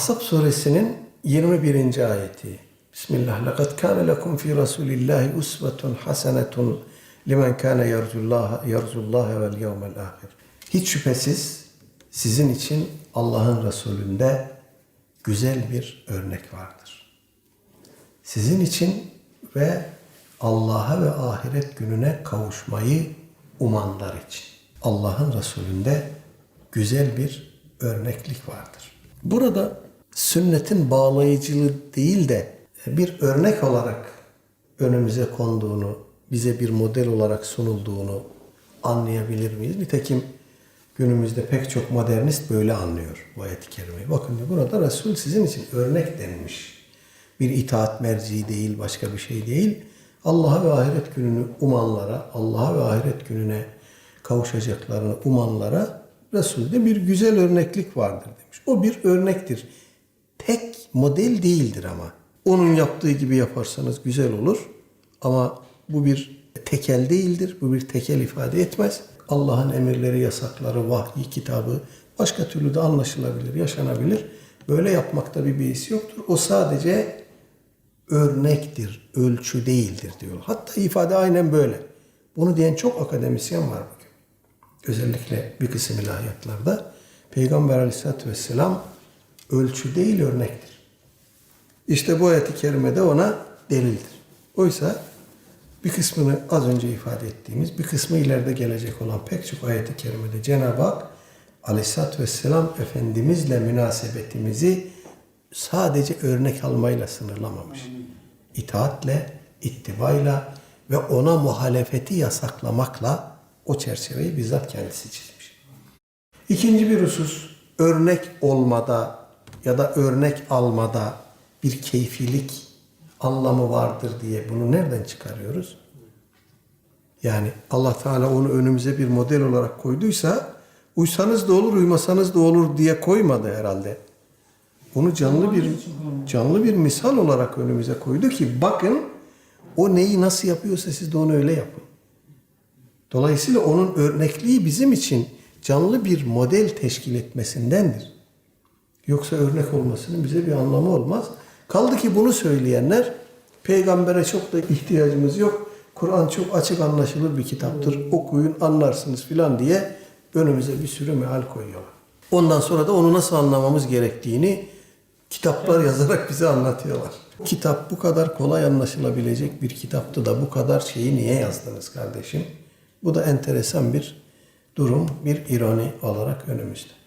Ahzab suresinin 21. ayeti. Bismillah. لَقَدْ كَانَ لَكُمْ فِي رَسُولِ اللّٰهِ اُسْوَةٌ حَسَنَةٌ لِمَنْ كَانَ يَرْجُ اللّٰهَ يَرْجُ اللّٰهَ وَالْيَوْمَ الْآخِرِ Hiç şüphesiz sizin için Allah'ın Resulü'nde güzel bir örnek vardır. Sizin için ve Allah'a ve ahiret gününe kavuşmayı umanlar için. Allah'ın Resulü'nde güzel bir örneklik vardır. Burada sünnetin bağlayıcılığı değil de bir örnek olarak önümüze konduğunu, bize bir model olarak sunulduğunu anlayabilir miyiz? Nitekim günümüzde pek çok modernist böyle anlıyor bu ayet-i kerimeyi. Bakın diyor, burada Resul sizin için örnek denilmiş. Bir itaat merci değil, başka bir şey değil. Allah'a ve ahiret gününü umanlara, Allah'a ve ahiret gününe kavuşacaklarını umanlara Resul'de bir güzel örneklik vardır demiş. O bir örnektir. Tek model değildir ama. Onun yaptığı gibi yaparsanız güzel olur. Ama bu bir tekel değildir. Bu bir tekel ifade etmez. Allah'ın emirleri, yasakları, vahyi, kitabı başka türlü de anlaşılabilir, yaşanabilir. Böyle yapmakta bir beis yoktur. O sadece örnektir, ölçü değildir diyor. Hatta ifade aynen böyle. Bunu diyen çok akademisyen var bugün. Özellikle bir kısım ilahiyatlarda Peygamber aleyhissalatü vesselam ölçü değil örnektir. İşte bu ayet-i kerimede ona delildir. Oysa bir kısmını az önce ifade ettiğimiz, bir kısmı ileride gelecek olan pek çok ayet-i kerimede Cenab-ı Hak aleyhissalatü vesselam Efendimizle münasebetimizi sadece örnek almayla sınırlamamış. İtaatle, ittibayla ve ona muhalefeti yasaklamakla o çerçeveyi bizzat kendisi çizmiş. İkinci bir husus, örnek olmada ya da örnek almada bir keyfilik anlamı vardır diye bunu nereden çıkarıyoruz? Yani Allah Teala onu önümüze bir model olarak koyduysa uysanız da olur, uymasanız da olur diye koymadı herhalde. Onu canlı bir canlı bir misal olarak önümüze koydu ki bakın o neyi nasıl yapıyorsa siz de onu öyle yapın. Dolayısıyla onun örnekliği bizim için canlı bir model teşkil etmesindendir. Yoksa örnek olmasının bize bir anlamı olmaz. Kaldı ki bunu söyleyenler peygambere çok da ihtiyacımız yok. Kur'an çok açık anlaşılır bir kitaptır. Okuyun anlarsınız filan diye önümüze bir sürü meal koyuyorlar. Ondan sonra da onu nasıl anlamamız gerektiğini kitaplar yazarak bize anlatıyorlar. Kitap bu kadar kolay anlaşılabilecek bir kitaptı da bu kadar şeyi niye yazdınız kardeşim? Bu da enteresan bir durum, bir ironi olarak önümüzde.